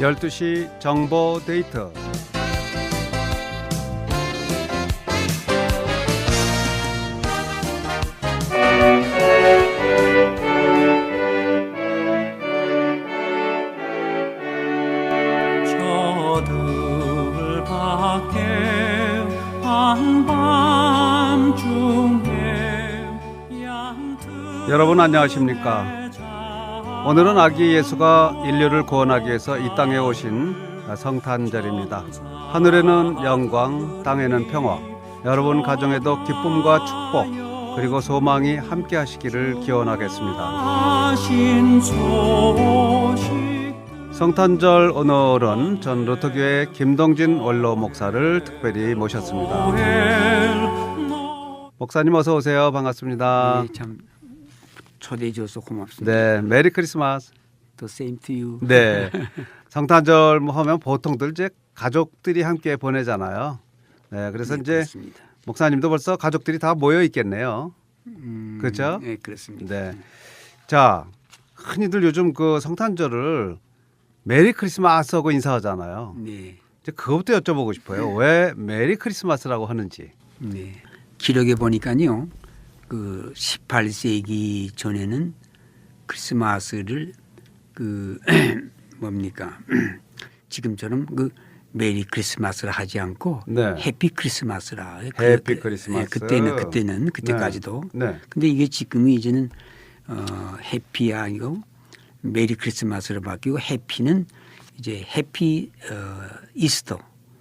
12시 정보 양들 여러분 안녕하십니까 오늘은 아기 예수가 인류를 구원하기 위해서 이 땅에 오신 성탄절입니다. 하늘에는 영광 땅에는 평화. 여러분 가정에도 기쁨과 축복 그리고 소망이 함께 하시기를 기원하겠습니다. 성탄절 오늘은 전 로터교회 김동진 원로 목사를 특별히 모셨습니다. 목사님 어서 오세요. 반갑습니다. 네, 참 초대해 줘서 고맙습니다. 네 메리 크리스마스 The same to you. 네. 성탄절 뭐 하면 보통들 이제 가족들이 함께 보내잖아요. 네. 그래서 네, 이제 그렇습니다. 목사님도 벌써 가족들이 다 모여 있겠네요. 음, 그렇죠? 네, 그렇습니다. 네. 자, 흔히들 요즘 그 성탄절을 메리 크리스마스 하고 인사하잖아요. 네. 이제 그것부터 여쭤보고 싶어요. 왜 메리 크리스마스라고 하는지. 네. 기록에 보니까요. 그 18세기 전에는 크리스마스를 그 뭡니까? 지금처럼 그 메리 크리스마스를 하지 않고 네. 해피 크리스마스라. 그- 해피 그- 크리스마스. 예, 그때는 그때는 그때까지도. 네. 근데 이게 지금은 이제는 어 해피 아니고 메리 크리스마스로 바뀌고 해피는 이제 해피 어 이스터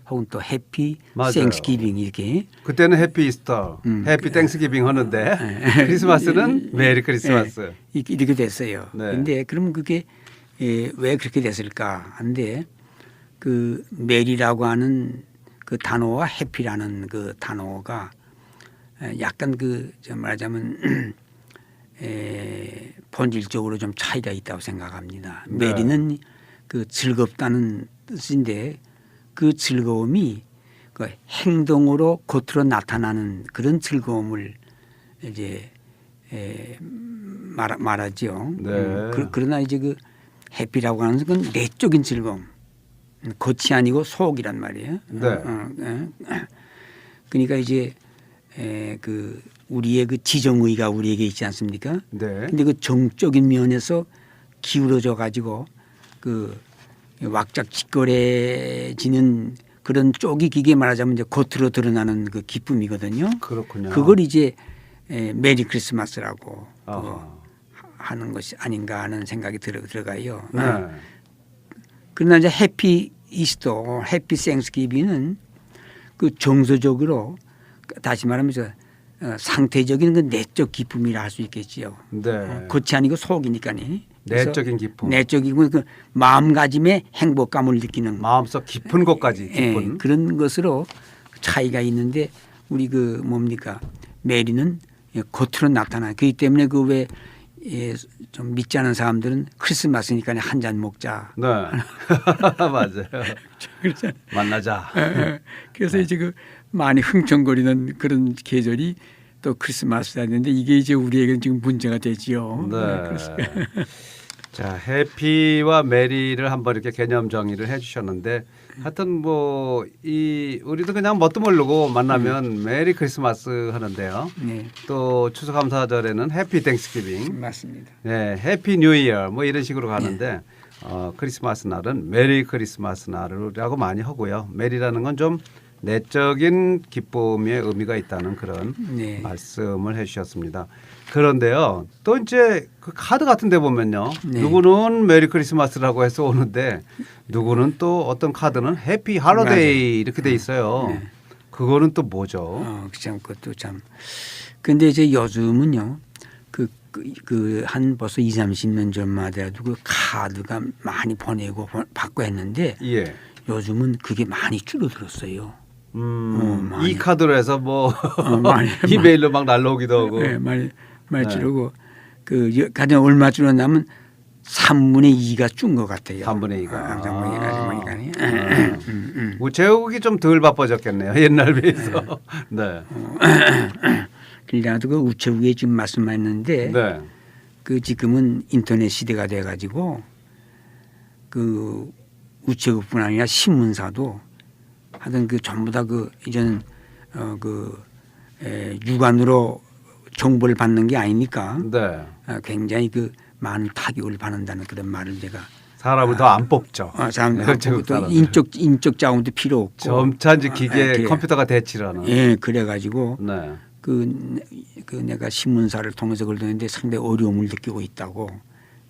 혹은 또 해피. 생스기빙 이렇게 그때는 해피 이스터, 음. 해피 땡스기빙 하는데 크리스마스는 메리 크리스마스. 예, 이렇게- 됐어요. 네. 근데 그럼 그게 예, 왜 그렇게 됐을까? 한데 그 메리라고 하는 그 단어와 해피라는 그 단어가 에, 약간 그좀 말하자면 에, 본질적으로 좀 차이가 있다고 생각합니다. 네. 메리는 그 즐겁다는 뜻인데 그 즐거움이 그 행동으로 겉으로 나타나는 그런 즐거움을 이제 에, 말, 말하죠. 네. 음, 그, 그러나 이제 그 해피라고 하는 건 내적인 즐거움, 음, 겉이 아니고 속이란 말이에요. 네. 어, 어, 어. 그러니까 이제 에, 그 우리의 그 지정의가 우리에게 있지 않습니까? 네. 근데 그 정적인 면에서 기울어져 가지고 그 왁작지껄해지는 그런 쪽이 기계 말하자면 이제 겉으로 드러나는 그 기쁨이거든요. 그렇군요. 그걸 이제 에, 메리 크리스마스라고. 그 하는 것이 아닌가 하는 생각이 들어, 들어가요. 네. 그러나 이제 해피 이스터, 해피 생스기빙은 그 정서적으로 다시 말하면 저 어, 상태적인 그 내적 기쁨이라 할 수 있겠지요. 네. 어, 겉이 아니고 속이니까니. 내적인 기쁨. 내적이고 그 마음가짐의 행복감을 느끼는 마음속 깊은 곳까지 예, 깊은. 그런 것으로 차이가 있는데 우리 그 뭡니까 메리는 예, 겉으로 나타나. 그렇기 때문에 그왜 예, 좀 믿지 않은 사람들은 크리스마스니까 한 잔 먹자. 네. 맞아요. 그렇잖아요. 만나자. 그래서 네. 이제 그 많이 흥청거리는 그런 계절이 또 크리스마스였는데 이게 이제 우리에게는 지금 문제가 되지요. 네. 그래서 자, 해피와 메리를 한번 이렇게 개념 정의를 해 주셨는데 하여튼 뭐 이 우리도 그냥 뭣도 모르고 만나면 메리 크리스마스 하는데요. 네, 또 추수감사절에는 해피 땡스기빙, 맞습니다. 네, 해피 뉴 이어 뭐 이런 식으로 가는데 어, 크리스마스 날은 메리 크리스마스 날이라고 많이 하고요. 메리라는 건 좀 내적인 기쁨의 의미가 있다는 그런 네. 말씀을 해 주셨습니다. 그런데요, 또 이제 그 카드 같은 데 보면요, 네. 누구는 메리 크리스마스라고 해서 오는데 누구는 또 어떤 카드는 해피 할로데이. 이렇게 돼 있어요. 네. 그거는 또 뭐죠? 어, 참 그것도 참. 근데 이제 요즘은요. 그, 그, 그, 한 벌써 2, 30년 전마다도 그 카드가 많이 보내고 보- 받고 했는데 예. 요즘은 그게 많이 줄어들었어요. 음, 어, 많이. 이 카드로 해서 뭐 어, 많이, 이메일로 막 날라오기도 하고. 네, 많이, 많이 네. 줄고 그 여- 가장 얼마 줄었냐면 3분의 2가 준 것 같아요. 3분의 2가. 아, 3분의 2가 보니까. 음. 음, 음. 우체국이 좀 덜 바빠졌겠네요. 옛날 비해서. 네. 그래도 그 우체국에 지금 말씀하셨는데 네. 그 지금은 인터넷 시대가 돼 가지고 그 우체국뿐 아니라 신문사도 하여튼 그 전부 다 그 이제는 어그 육안으로 정보를 받는 게 아니니까 네. 어, 굉장히 그 많은 타격을 받는다는 그런 말을 제가 사람을 더안 뽑죠. 어, 참 네, 또. 인적 인적 자원도 필요 없고 점차 이제 어, 기계 예, 그래. 컴퓨터가 대치라는. 예 그래가지고 네. 그, 그 내가 신문사를 통해서 그러는데 상당히 어려움을 느끼고 있다고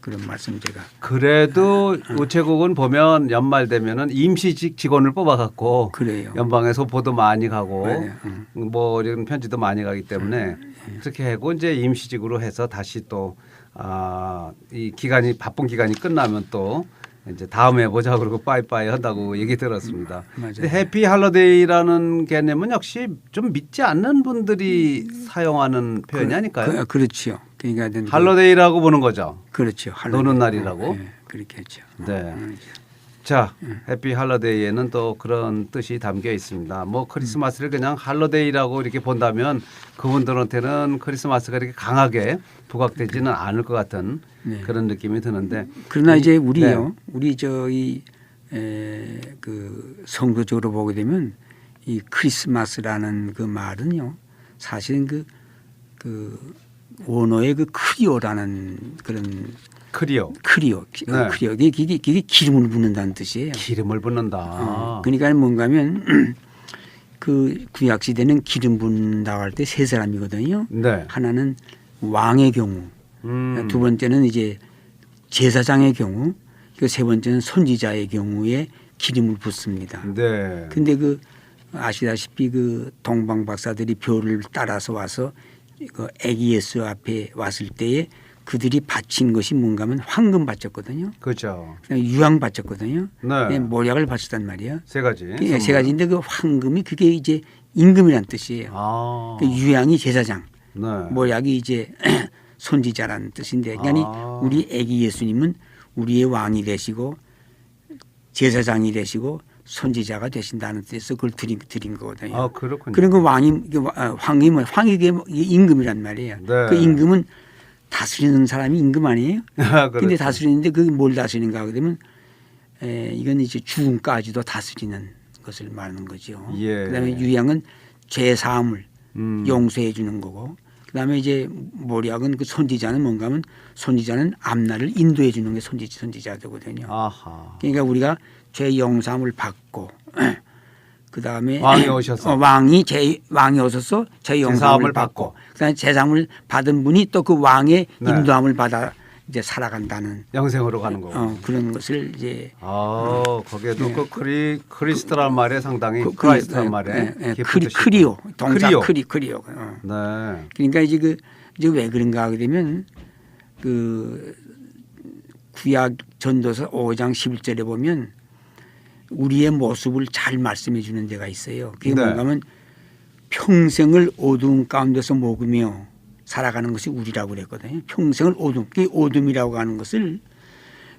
그런 말씀 제가 그래도 우체국은 보면 연말 되면은 임시직 직원을 뽑아갖고 그래요. 연방에 소포도 많이 가고. 응. 뭐 이런 편지도 많이 가기 때문에 예. 그렇게 하고 이제 임시직으로 해서 다시 또 아, 이 기간이 바쁜 기간이 끝나면 또 이제 다음에 보자 그러고 빠이빠이 한다고 얘기 들었습니다. 맞아요. 근데 해피 할러데이라는 개념은 역시 좀 믿지 않는 분들이 사용하는 표현이 아닐까요? 그, 그렇죠. 그러니까 그- 할러데이라고 보는 거죠. 그렇죠. 노는 날이라고? 예, 그렇게 했죠. 네. 음, 자, 해피 할러데이에는 또 그런 뜻이 담겨 있습니다. 뭐 크리스마스를 그냥 할러데이라고 이렇게 본다면 그분들한테는 크리스마스가 이렇게 강하게 부각되지는 않을 것 같은 네. 그런 느낌이 드는데 그러나 이제 네. 우리요, 우리 저희 에, 그 성도적으로 보게 되면 이 크리스마스라는 그 말은요, 사실은 그, 그 원어의 그 크리오라는 그런 크리오 크리오, 기- 네. 크리오, 이게, 이게, 이게 기름을 붓는다는 뜻이에요. 기름을 붓는다. 어, 그러니까 뭔가면 그 구약 시대는 기름 붓는다고 할때 세 사람이거든요. 네. 하나는 왕의 경우, 음. 두 번째는 이제 제사장의 경우, 그세 번째는 선지자의 경우에 기름을 붓습니다. 네. 근데 그 아시다시피 그 동방 박사들이 별을 따라서 와서 그 애기 예수 앞에 왔을 때에 그들이 바친 것이 뭔가면 황금 바쳤거든요. 그렇죠. 유황 바쳤거든요. 네. 모략을 바쳤단 말이에요. 세 가지. 예, 세. 가지인데 그 황금이 그게 이제 임금이란 뜻이에요. 아. 그 유황이 제사장, 네. 모약이 이제 손지자라는 뜻인데, 그러니까 아. 우리 애기 예수님은 우리의 왕이 되시고 제사장이 되시고 손지자가 되신다는 뜻에서 그걸 드린, 드린 거거든요. 아, 그렇군요. 그런 그 왕이 그 와- 황이 뭐 황이 이게 임금이란 말이에요. 네. 그 임금은 다스리는 사람이 임금 아니에요? 아, 근데 그렇죠. 다스리는데 그게 뭘 다스리는가 하게 되면 에, 이건 이제 죽음까지도 다스리는 것을 말하는 거죠. 예. 그다음에 유양은 죄 사함을 음. 용서해 주는 거고 그다음에 이제 모략은 그 선지자는 뭔가 하면 선지자는 앞날을 인도해 주는 게 선지 선지자거든요. 아하. 그러니까 우리가 죄 용서함을 받고 그 다음에 왕이 오셔서. 어, 왕이 제 왕이 오셔서 죄 제사함을 용서함을 받고. 받고 그다음에 제사함을 받은 분이 또 그 왕의 네. 인도함을 받아 이제 살아간다는 영생으로 가는 거고. 어, 그런 것을 이제 아, 거기에도 그 크리 크리스트란 말에 상당히 그- 크라이스트란 그- 말에 예, 예, 깊은 크리, 크리오. 동사 크리오. 크리 크리오 어. 네. 그러니까 이제 그 이제 왜 그런가 하게 되면 그 구약 전도서 5장 11절에 보면 우리의 모습을 잘 말씀해 주는 데가 있어요. 그게 네. 뭔가 하면 평생을 어두움 가운데서 먹으며 살아가는 것이 우리라고 그랬거든요. 평생을 어둠, 그 어둠이라고 하는 것을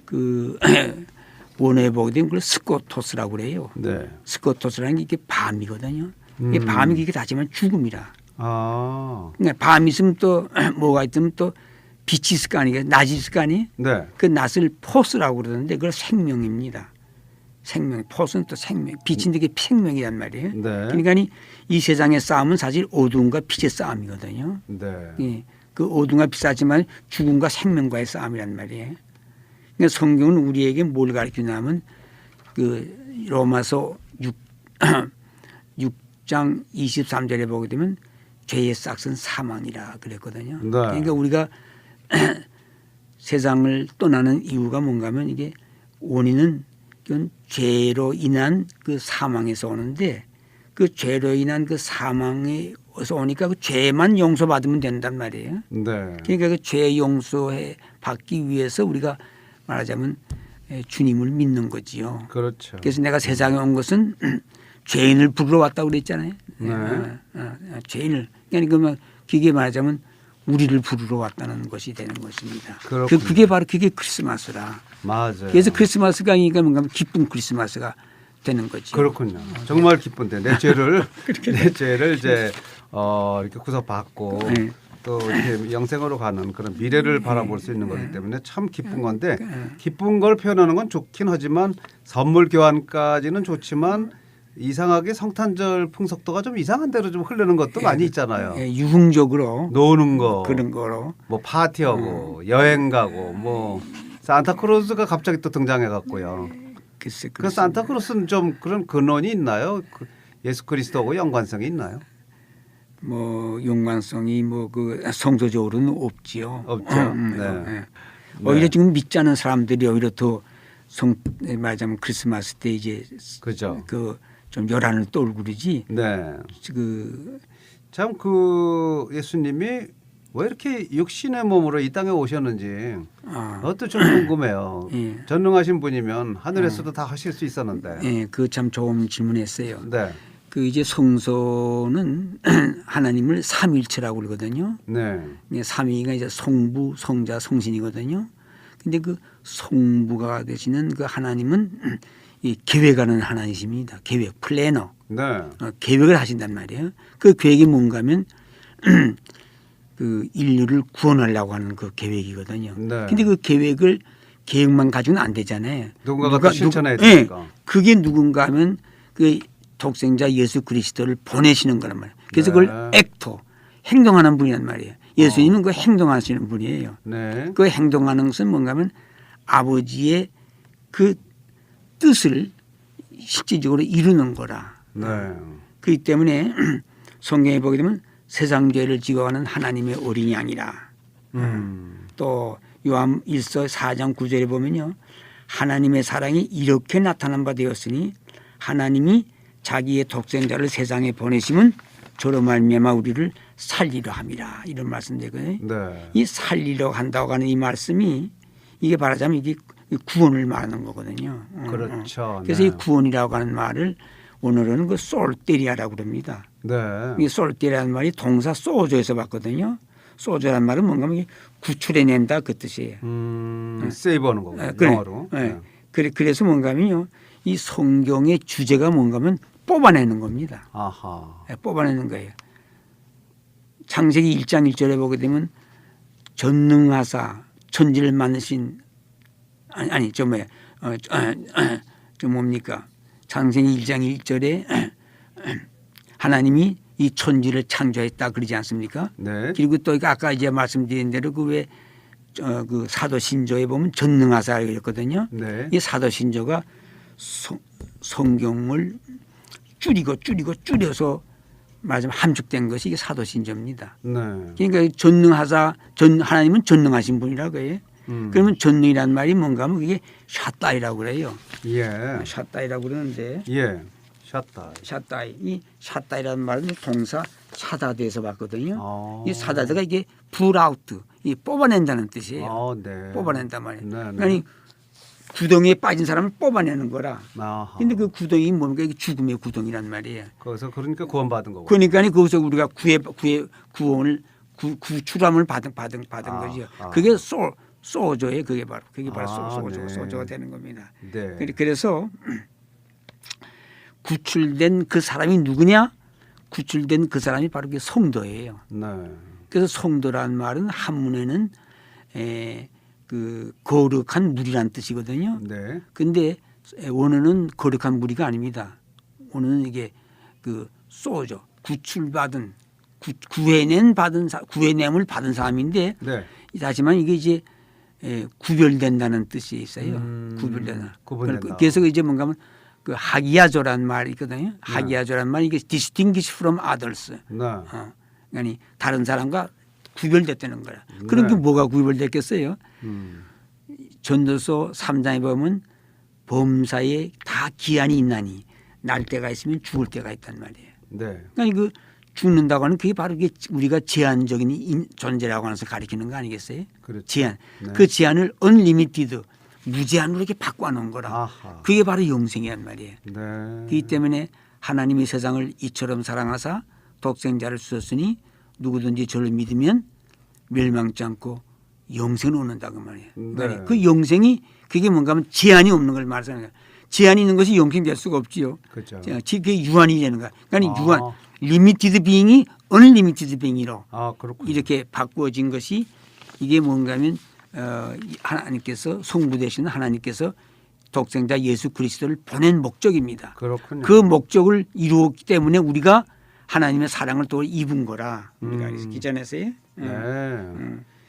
그 원어에 보게 되면 그걸 스코토스라고 그래요. 네. 스코토스라는 게 이게 밤이거든요. 이게 음. 밤이 이게 다지만 죽음이라. 아. 그러니까 밤 있으면 또 뭐가 있으면 또 빛이 있을 거 아니에요. 낮이 있을 거 아니에요. 네. 그 낮을 포스라고 그러는데 그걸 생명입니다. 생명, 포스는 또 생명, 빛인데 그게 생명이란 말이에요. 네. 그러니까 이- 이 세상의 싸움은 사실 어두움과 빛의 싸움이거든요. 네. 예. 그 어둠과 빛하지만 죽음과 생명과의 싸움이란 말이에요. 그러니까 성경은 우리에게 뭘 가르치냐면 그 로마서 6, 6장 23절에 보게 되면 죄의 싹은 사망이라 그랬거든요. 네. 그러니까 우리가 세상을 떠나는 이유가 뭔가 하면 이게 원인은 죄로 인한 그 사망에서 오는데 그 죄로 인한 그 사망에서 오니까 그 죄만 용서받으면 된단 말이에요. 네. 그러니까 그 죄 용서해 받기 위해서 우리가 말하자면 에, 주님을 믿는 거지요. 그렇죠. 그래서 내가 세상에 온 것은 죄인을 부르러 왔다고 그랬잖아요. 네. 어, 어, 어, 죄인을 그러니까 그게 말하자면 우리를 부르러 왔다는 것이 되는 것입니다. 그. 그게 바로 그게 크리스마스라. 맞아요. 그래서 크리스마스가 아니니까 뭔가 기쁜 크리스마스가 되는 거지. 그렇군요. 정말 기쁜데 내 죄를 내 죄를 이제 어 이렇게 구속받고 네. 또 이렇게 영생으로 가는 그런 미래를 바라볼 수 있는 거기 때문에 참 기쁜 건데 기쁜 걸 표현하는 건 좋긴 하지만 선물 교환까지는 좋지만 이상하게 성탄절 풍속도가 좀 이상한 대로 좀 흐르는 것도 많이 있잖아요. 예, 유흥적으로 노는 거, 그런 거로 뭐 파티하고 여행 가고 뭐 산타크로스가 갑자기 또 등장해 갖고요. 글쎄 그 산타크로스는 좀 그런 근원이 있나요? 그 예수 그리스도하고 연관성이 있나요? 뭐 연관성이 뭐 그 성도적으로는 없지요. 없죠. 음, 네. 음, 예. 오히려 지금 믿지 않은 사람들이 오히려 더 성 말하자면 크리스마스 때 이제 그죠. 그 좀 요란을 떨고 그러지. 네. 그 참 그 예수님이 왜 이렇게 육신의 몸으로 이 땅에 오셨는지 아, 그것도 좀 궁금해요. 예. 전능하신 분이면 하늘에서도 다 하실 수 있었는데. 예, 그 참 좋은 질문했어요. 네. 그 이제 성소는 하나님을 삼일체라고 그러거든요. 네. 이게 삼위가 이제 성부, 성자, 성신이거든요. 근데 그 성부가 되시는 그 하나님은 이 계획하는 하나님이십니다. 계획, 플래너. 네. 어, 계획을 하신단 말이에요. 그 계획이 뭔가면 그 인류를 구원하려고 하는 그 계획이거든요. 네. 근데 그 계획을 계획만 가지고는 안 되잖아요. 누군가가 누가- 또 실천해야 예, 되니까. 그게 누군가 하면 그 독생자 예수 그리스도를 보내시는 거란 말이에요. 그래서 네. 그걸 액토 행동하는 분이란 말이에요. 예수님은 그 행동하시는 분이에요. 네. 그 행동하는 것은 뭔가 하면 아버지의 그 뜻을 실질적으로 이루는 거라. 네. 그렇기 때문에 성경에 보게 되면 세상 죄를 지어가는 하나님의 어린 양이라. 음. 또 요한 1서 4장 9절에 보면요. 하나님의 사랑이 이렇게 나타난 바 되었으니 하나님이 자기의 독생자를 세상에 보내심은 저로 말미암아 우리를 살리려 함이라 이런 말씀되거든요. 네. 이 살리려 한다고 하는 이 말씀이 이게 말하자면 이게 구원을 말하는 거거든요. 어, 어. 그렇죠. 그래서 네. 이 구원이라고 하는 말을 오늘은 그 솔테리아라고 그럽니다. 네. 이 솔테리아는 말이 동사 소조에서 봤거든요. 소조라는 말은 뭔가 구출해낸다 그 뜻이에요. 음, 세이브하는 거고 예, 그래. 영어로. 예. 네. 그래 그래서 뭔가면요. 이 성경의 주제가 뭔가면 뽑아내는 겁니다. 아하. 예, 뽑아내는 거예요. 창세기 1장 1절에 보게 되면 전능하사 천지를 만드신 아니 아니 저 뭐야 어, 저, 어, 어, 저 뭡니까 창세기 1장 1절에 하나님이 이 천지를 창조했다 그러지 않습니까? 네. 그리고 또 아까 이제 말씀드린 대로 그왜그 사도 신조에 보면 전능하사 이랬거든요. 네. 이 사도 신조가 성, 성경을 줄이고 줄이고 줄여서 말하자면 함축된 것이 이게 사도 신조입니다. 네. 그러니까 전능하사 전 하나님은 전능하신 분이라고 해요. 음. 그러면 전능이란 말이 뭔가 하면 그게 샷다이라고 그래요. 예. 샷다이라고 그러는데 예. 샷다. 샷다이 이 샷다이라는 말은 동사 사다드에서 봤거든요. 아. 이 사다드가 이게 불아웃 이 뽑아낸다는 뜻이에요. 아, 네. 뽑아낸단 말이에요. 네, 네. 아니 구덩이에 빠진 사람을 뽑아내는 거라. 아하. 근데 그 구덩이 뭡니까? 이게 죽음의 구덩이란 말이에요. 거기서 그러니까 구원받은 거고. 그러니까 거기서 우리가 구해 구해 구원을 구, 구출함을 받은 받은 받은 아, 거죠. 아. 그게 소 소조예요. 그게 바로 그게 바로 아, 소, 소조 네. 소조가 되는 겁니다. 네. 그래- 그래서 구출된 그 사람이 누구냐? 구출된 그 사람이 바로 그 성도예요. 네. 그래서 성도란 말은 한문에는 에, 그 거룩한 물이란 뜻이거든요. 네. 근데 원어는 거룩한 무리가 아닙니다. 원어는 이게 그 소죠. 구출받은 구, 구해낸 받은 사, 구해냄을 받은 사람인데 네. 하지만 이게 이제 에, 구별된다는 뜻이 있어요. 음, 구별된다. 구분된다. 그래서 이제 뭔가 하면 그 하기야조라는 말이 있거든요. 하기야조라는 말이 이게 distinguish from others. 네. 어. 아니 다른 사람과 구별됐다는 거야. 그런 네. 게 뭐가 구별됐겠어요? 음. 전도서 3장에 보면 범사에 다 기한이 있나니 날 때가 있으면 죽을 때가 있단 말이에요. 네. 그러니까 그 죽는다고 하는 그게 바로 이게 우리가 제한적인 인- 존재라고 하면서 가리키는 거 아니겠어요? 그렇죠. 제한. 네. 그 제한을 unlimited 무제한으로 이렇게 바꿔놓은 거라. 아하. 그게 바로 영생이란 말이에요. 네. 그렇기 때문에 하나님이 세상을 이처럼 사랑하사 독생자를 주셨으니 누구든지 저를 믿으면 멸망치 않고 영생을 얻는다 그 말이에요. 네. 그 영생이 그게 뭔가 하면 제한이 없는 걸 말하는 거예요. 제한이 있는 것이 영생될 수가 없지요. 그렇죠. 그게 유한이 되는 거야. 그러니까 아. 유한 리미티드 비잉이 언리미티드 뱅이로 아. 이렇게 바꾸어진 것이 이게 뭔가면 어, 이 하나님께서 성부 되시는 하나님께서 독생자 예수 그리스도를 보낸 목적입니다. 그렇군요. 그 목적을 이루었기 때문에 우리가 하나님의 사랑을 또 입은 거라 우리가 음. 기전에서요. 네.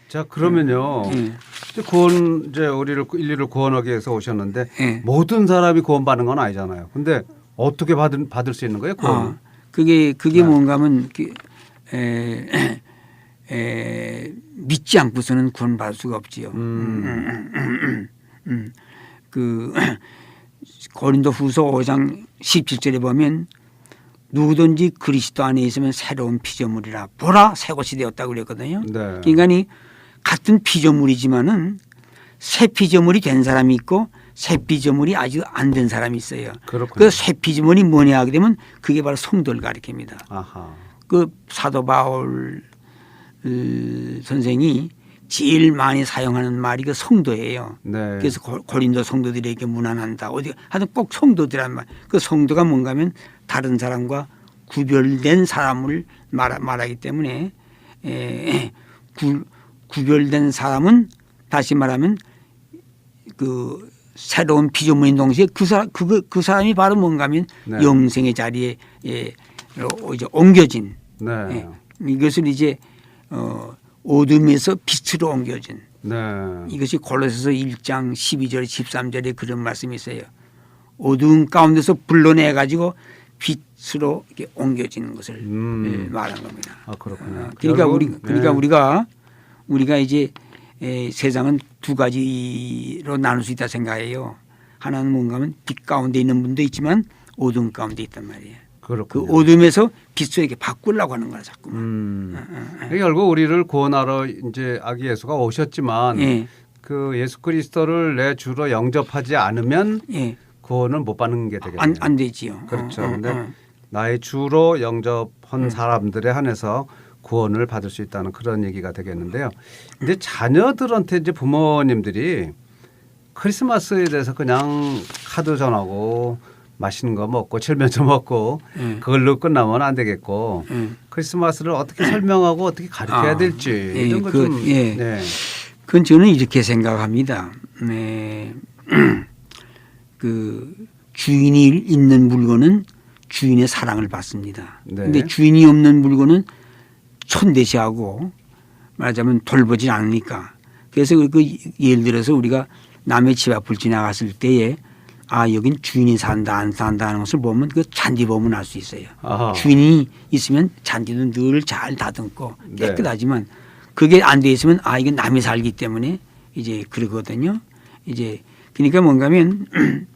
자 그러면요. 예. 이제 구원 이제 우리를 인류를 구원하기 위해서 오셨는데 예. 모든 사람이 구원받는 건 아니잖아요. 근데 어떻게 받을 받을 수 있는 거예요? 구원? 아, 그게 그게 네. 뭔가면 그, 에, 에, 믿지 않고서는 구원 받을 수가 없지요. 음. 음, 그 고린도 후서 5장 17절에 보면 누구든지 그리스도 안에 있으면 새로운 피조물이라 보라 새 것이 되었다고 그랬거든요. 네. 그러니까 이 같은 피조물이지만은 새 피조물이 된 사람이 있고 새 피조물이 아직 안된 사람이 있어요. 그렇군요. 그새 피조물이 뭐냐 하게 되면 그게 바로 성도를 가리킵니다. 아하. 그 사도 바울 어, 선생이 제일 많이 사용하는 말이 그 성도예요. 네. 그래서 고- 고린도 성도들에게 문안한다. 어디 하여튼 꼭 성도들란 말. 그 성도가 뭔가면 다른 사람과 구별된 사람을 말, 말하기 때문에 에, 구, 구별된 사람은 다시 말하면 그 새로운 피조물인 동시에 그 사람 그, 그 사람이 바로 뭔가면 네. 영생의 자리에 예, 어, 이제 옮겨진 네. 예, 이것을 이제 어, 어둠에서 빛으로 옮겨진 네. 이것이 골로새서 1장 12절 13절에 그런 말씀이 있어요. 어두운 가운데서 불러내 가지고 빛으로 이렇게 옮겨지는 것을 음. 예, 말한 겁니다. 아 그렇군요. 어, 그러니까 결국, 우리 그러니까 네. 우리가 우리가 이제 에, 세상은 두 가지로 나눌 수 있다 생각해요. 하나는 뭔가면 빛 가운데 있는 분도 있지만 어둠 가운데 있단 말이에요. 그 그렇군요. 어둠에서 빛으로 이렇게 바꾸려고 하는 거야 자꾸. 음. 어, 결국 우리를 구원하러 이제 아기 예수가 오셨지만 예, 그 예수 그리스도를 내 주로 영접하지 않으면 예, 구원을 못 받는 게 되겠네요. 안, 안 되지요. 그렇죠. 어, 어, 근데 어. 나의 주로 영접한 음. 사람들에 한해서 구원을 받을 수 있다는 그런 얘기가 되겠는데요. 근데 자녀들한테 이제 부모님들이 크리스마스에 대해서 그냥 카드 전하고 맛있는 거 먹고 칠면조 먹고 예. 그걸로 끝나면 안 되겠고 예. 크리스마스를 어떻게 설명하고 어떻게 가르쳐야 아, 될지 예, 이런 거 그, 좀 예. 네. 그건 저는 이렇게 생각합니다. 네. 그 주인이 있는 물건은 주인의 사랑을 받습니다. 네. 근데 주인이 없는 물건은 촌대시하고 말하자면 돌보질 않으니까. 그래서 그- 그 예를 들어서 우리가 남의 집 앞을 지나갔을 때에 아 여긴 주인이 산다 안 산다 하는 것을 보면 그 잔디 보면 알 수 있어요. 아하. 주인이 있으면 잔디도 늘 잘 다듬고 네. 깨끗하지만 그게 안 돼 있으면 아 이건 남이 살기 때문에 이제 그러거든요. 이제 그러니까 뭔가면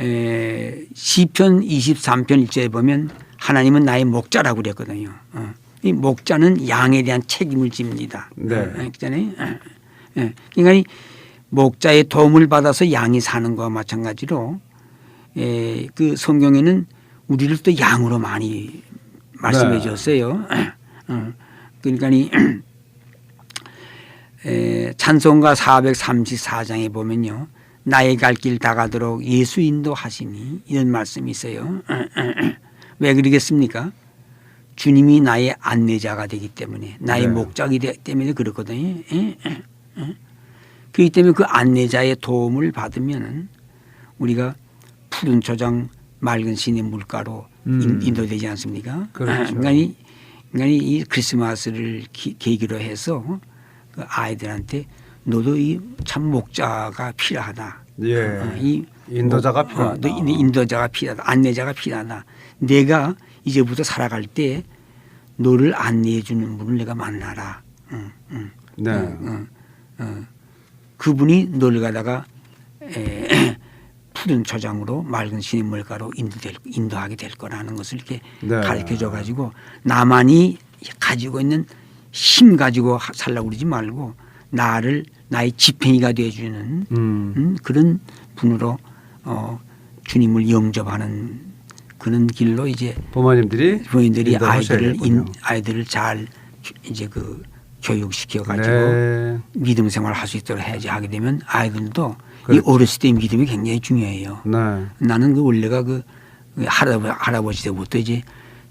에, 시편 23편 1절에 보면 하나님은 나의 목자라고 그랬거든요. 어. 이 목자는 양에 대한 책임을 집니다. 네. 어, 그잖아요. 어. 예. 그러니까 이 목자의 도움을 받아서 양이 사는 것과 마찬가지로 에, 그 성경에는 우리를 또 양으로 많이 말씀해 네. 줬어요. 어. 그러니까 이 에, 찬송가 434장에 보면요. 나의 갈 길 다가도록 예수 인도하시니 이런 말씀이 있어요. 왜 그러겠습니까? 주님이 나의 안내자가 되기 때문에 나의 네. 목적이 되기 때문에 그렇거든요. 예, 예, 예. 그렇기 때문에 그 안내자의 도움을 받으면 우리가 푸른 초장 맑은 신의 물가로 음. 인- 인도되지 않습니까? 그렇죠. 그러니까 이, 그러니까 이 크리스마스를 기- 계기로 해서 그 아이들한테 너도 이 참 목자가 필요하다. 예. 어, 이 인도자가 목- 필요하다. 어, 인도자가 필요하다. 안내자가 필요하다. 내가 이제부터 살아갈 때 너를 안내해 주는 분을 내가 만나라. 응, 응. 네. 어, 어, 어. 그분이 너를 가다가 에, 푸른 초장으로 맑은 신의 물가로 인도될, 인도하게 될 거라는 것을 이렇게 네. 가르쳐 줘 가지고 나만이 가지고 있는 힘 가지고 하- 살라고 그러지 말고 나를 나의 지팽이가 돼 주는 음. 음, 그런 분으로 어, 주님을 영접하는 그런 길로 이제 부모님들이 부모님들이 아이들을 인. 아이들을 잘 주- 이제 그 교육시켜 가지고 네. 믿음 생활을 할수 있도록 해야지 하게 되면 아이들도 이 그렇죠. 어렸을 때 믿음이 굉장히 중요해요. 네. 나는 그 원래가 그 할아버지, 할아버지 때부터 이제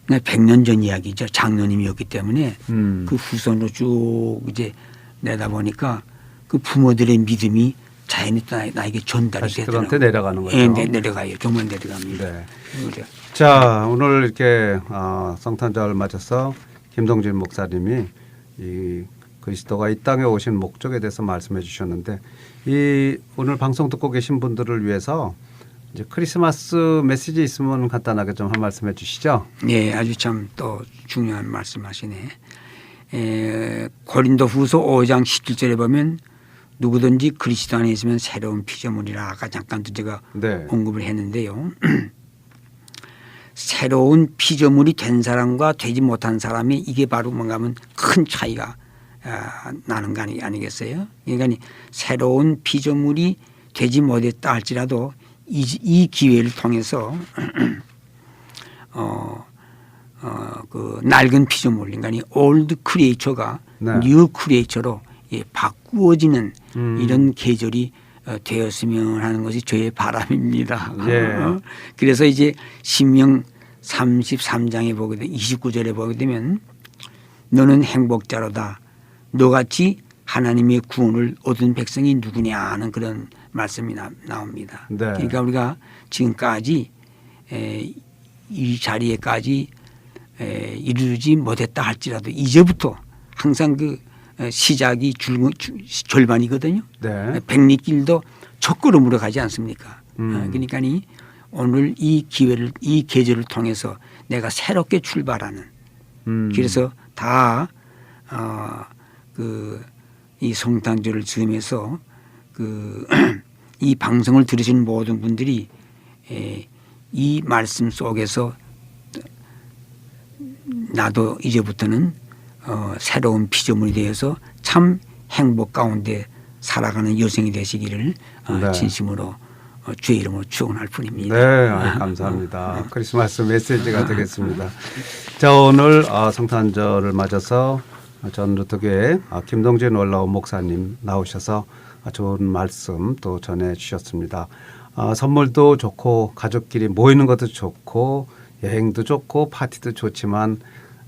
100년 전 이야기죠. 장로님이었기 때문에 음. 그 후손으로 쭉 이제 내다 보니까 그 부모들의 믿음이 자연히 또 나- 나에게 전달이 되더라고요. 내려가는 거죠. 예, 네, 내려가요. 정말 내려갑니다. 네. 그래서 자 오늘 이렇게 어, 성탄절 맞아서 김동진 목사님이 이 그리스도가 이 땅에 오신 목적에 대해서 말씀해 주셨는데 이 오늘 방송 듣고 계신 분들을 위해서 이제 크리스마스 메시지 있으면 간단하게 좀 한 말씀해 주시죠. 예, 아주 참 또 중요한 말씀하시네. 에, 고린도 후서 5장 17절에 보면 누구든지 그리스도 안에 있으면 새로운 피조물이라 아까 잠깐도 제가 네. 언급을 했는데요. 새로운 피조물이 된 사람과 되지 못한 사람이 이게 바로 뭔가 하면 큰 차이가 아, 나는 거 아니, 아니겠어요? 그러니까 새로운 피조물이 되지 못했다 할지라도 이, 이 기회를 통해서 어, 어, 그 낡은 피조물, 그러니까 올드 크리에이처가 네. 뉴 크리에이처로 예, 바꾸어지는 음. 이런 계절이 어, 되었으면 하는 것이 저의 바람입니다. 예. 어? 그래서 이제 신명 33장에 보게 되 29절에 보게 되면 너는 행복자로다. 너같이 하나님의 구원을 얻은 백성이 누구냐 하는 그런 말씀이 나, 나옵니다. 네. 그러니까 우리가 지금까지 에, 이 자리에까지 에, 이루지 못했다 할지라도 이제부터 항상 그 에, 시작이 줄, 줄- 절반이거든요. 네. 백리길도 첫 걸음으로 가지 않습니까? 음. 어, 그러니까 이 오늘 이 기회를 이 계절을 통해서 내가 새롭게 출발하는 음. 그래서 다 어, 그, 이 성탄절을 즈음해서 그, 이 방송을 들으시는 모든 분들이 에, 이 말씀 속에서 나도 이제부터는 어, 새로운 피조물이 되어서 참 행복 가운데 살아가는 여성이 되시기를 어, 네. 진심으로 어, 주의 이름으로 축원할 뿐입니다. 네, 아유, 감사합니다. 크리스마스 메시지가 되겠습니다. 자, 오늘 아, 성탄절을 맞아서 전 루터교회 아, 김동진 올라온 목사님 나오셔서 아, 좋은 말씀 또 전해 주셨습니다. 아, 선물도 좋고 가족끼리 모이는 것도 좋고 여행도 좋고 파티도 좋지만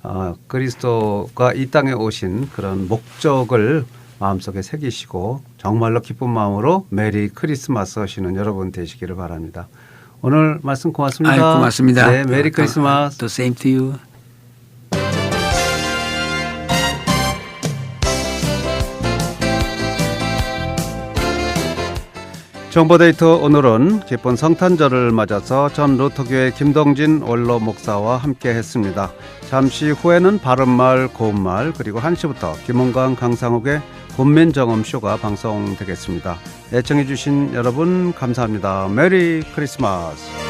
어, 그리스도가 이 땅에 오신 그런 목적을 마음속에 새기시고 정말로 기쁜 마음으로 메리 크리스마스 하시는 여러분 되시기를 바랍니다. 오늘 말씀 고맙습니다. 아유, 고맙습니다. 네, 메리 크리스마스. The same to you. 정보 데이터 오늘은 기쁜 성탄절을 맞아서 전 루터교회 김동진 원로 목사와 함께 했습니다. 잠시 후에는 바른말 고운말 그리고 1시부터 김원광 강상욱의 본면정음쇼가 방송되겠습니다. 애청해 주신 여러분 감사합니다. 메리 크리스마스.